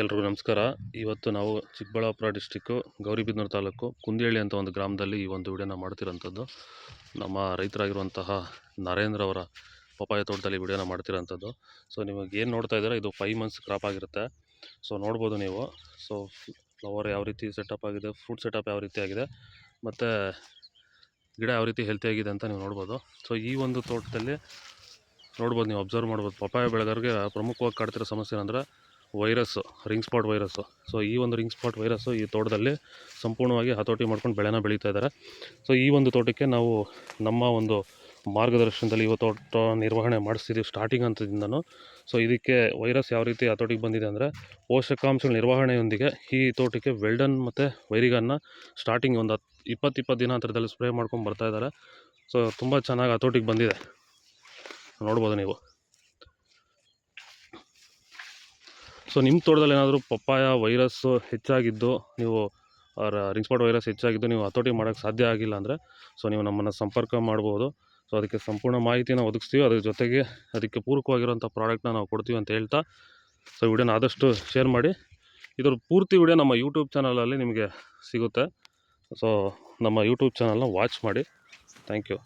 ಎಲ್ರಿಗೂ ನಮಸ್ಕಾರ. ಇವತ್ತು ನಾವು ಚಿಕ್ಕಬಳ್ಳಾಪುರ ಡಿಸ್ಟಿಕ್ಕು ಗೌರಿಬಿದನೂರು ತಾಲೂಕು ಕುಂದಿಹಳ್ಳಿ ಅಂತ ಒಂದು ಗ್ರಾಮದಲ್ಲಿ ಈ ಒಂದು ವಿಡಿಯೋನ ಮಾಡ್ತಿರೋಂಥದ್ದು. ನಮ್ಮ ರೈತರಾಗಿರುವಂತಹ ನರೇಂದ್ರ ಅವರ ಪಪಾಯ ತೋಟದಲ್ಲಿ ವಿಡಿಯೋನ ಮಾಡ್ತಿರೋಂಥದ್ದು. ಸೊ ನಿಮಗೆ ಏನು ನೋಡ್ತಾ ಇದ್ದೀರಾ ಇದು ಫೈವ್ ಮಂತ್ಸ್ ಕ್ರಾಪ್ ಆಗಿರುತ್ತೆ. ಸೊ ನೋಡ್ಬೋದು ನೀವು. ಸೊ ಫ್ಲವರ್ ಯಾವ ರೀತಿ ಸೆಟಪ್ ಆಗಿದೆ ಫ್ರೂಟ್ ಸೆಟಪ್ ಯಾವ ರೀತಿ ಆಗಿದೆ ಮತ್ತು ಗಿಡ ಯಾವ ರೀತಿ ಹೆಲ್ತಿ ಆಗಿದೆ ಅಂತ ನೀವು ನೋಡ್ಬೋದು. ಸೊ ಈ ಒಂದು ತೋಟದಲ್ಲಿ ನೋಡ್ಬೋದು ನೀವು ಅಬ್ಸರ್ವ್ ಮಾಡ್ಬೋದು. ಪಪಾಯ ಬೆಳೆಗಾರರಿಗೆ ಪ್ರಮುಖವಾಗಿ ಕಾಡ್ತಿರೋ ಸಮಸ್ಯೆ ಅಂದರೆ virus, ring spot virus. So, ಈ ಒಂದು ರಿಂಗ್ ಸ್ಪಾಟ್ ವೈರಸ್ಸು ಈ ತೋಟದಲ್ಲಿ ಸಂಪೂರ್ಣವಾಗಿ ಹತೋಟಿ ಮಾಡ್ಕೊಂಡು ಬೆಳೆನ ಬೆಳೀತಾ ಇದ್ದಾರೆ. ಸೊ, ಈ ಒಂದು ತೋಟಕ್ಕೆ ನಾವು ನಮ್ಮ ಒಂದು ಮಾರ್ಗದರ್ಶನದಲ್ಲಿ ಇವತ್ತು ತೋಟ ನಿರ್ವಹಣೆ ಮಾಡಿಸ್ತಿದ್ದೀವಿ ಸ್ಟಾರ್ಟಿಂಗ್ ಹಂತದಿಂದನೂ. ಸೊ, ಇದಕ್ಕೆ ವೈರಸ್ ಯಾವ ರೀತಿ ಹತೋಟಿಗೆ ಬಂದಿದೆ ಅಂದರೆ ಪೋಷಕಾಂಶಗಳ ನಿರ್ವಹಣೆಯೊಂದಿಗೆ ಈ ತೋಟಕ್ಕೆ ವೆಲ್ಡನ್ ಮತ್ತು ವೈರಿಗನ್ನ ಸ್ಟಾರ್ಟಿಂಗ್ ಒಂದು ಹತ್ತು ಇಪ್ಪತ್ತು ಇಪ್ಪತ್ತು ದಿನ ಅಂತರದಲ್ಲಿ ಸ್ಪ್ರೇ ಮಾಡ್ಕೊಂಡು ಬರ್ತಾಯಿದ್ದಾರೆ ಸೊ, ತುಂಬ ಚೆನ್ನಾಗಿ ಹತೋಟಿಗೆ ಬಂದಿದೆ. ನೋಡ್ಬೋದು ನೀವು. ಸೊ ನಿಮ್ಮ ತೋಟದಲ್ಲಿ ಏನಾದರೂ ಪಪ್ಪಾಯ ವೈರಸ್ಸು ಹೆಚ್ಚಾಗಿದ್ದು, ನೀವು ರಿಂಗ್ ವೈರಸ್ ಹೆಚ್ಚಾಗಿದ್ದು ನೀವು ಹತೋಟಿ ಮಾಡೋಕ್ಕೆ ಸಾಧ್ಯ ಆಗಿಲ್ಲ ಅಂದರೆ ಸೊ ನೀವು ನಮ್ಮನ್ನು ಸಂಪರ್ಕ ಮಾಡ್ಬೋದು. ಸೊ ಅದಕ್ಕೆ ಸಂಪೂರ್ಣ ಮಾಹಿತಿನ ಒದಗಿಸ್ತೀವಿ. ಅದ್ರ ಜೊತೆಗೆ ಅದಕ್ಕೆ ಪೂರಕವಾಗಿರುವಂಥ ಪ್ರಾಡಕ್ಟ್ನ ನಾವು ಕೊಡ್ತೀವಿ ಅಂತ ಹೇಳ್ತಾ ಸೊ ವಿಡಿಯೋನ ಆದಷ್ಟು ಶೇರ್ ಮಾಡಿ. ಇದ್ರ ಪೂರ್ತಿ ವಿಡಿಯೋ ನಮ್ಮ ಯೂಟ್ಯೂಬ್ ಚಾನಲಲ್ಲಿ ನಿಮಗೆ ಸಿಗುತ್ತೆ. ಸೊ ನಮ್ಮ ಯೂಟ್ಯೂಬ್ ಚಾನಲ್ನ ವಾಚ್ ಮಾಡಿ. Thank you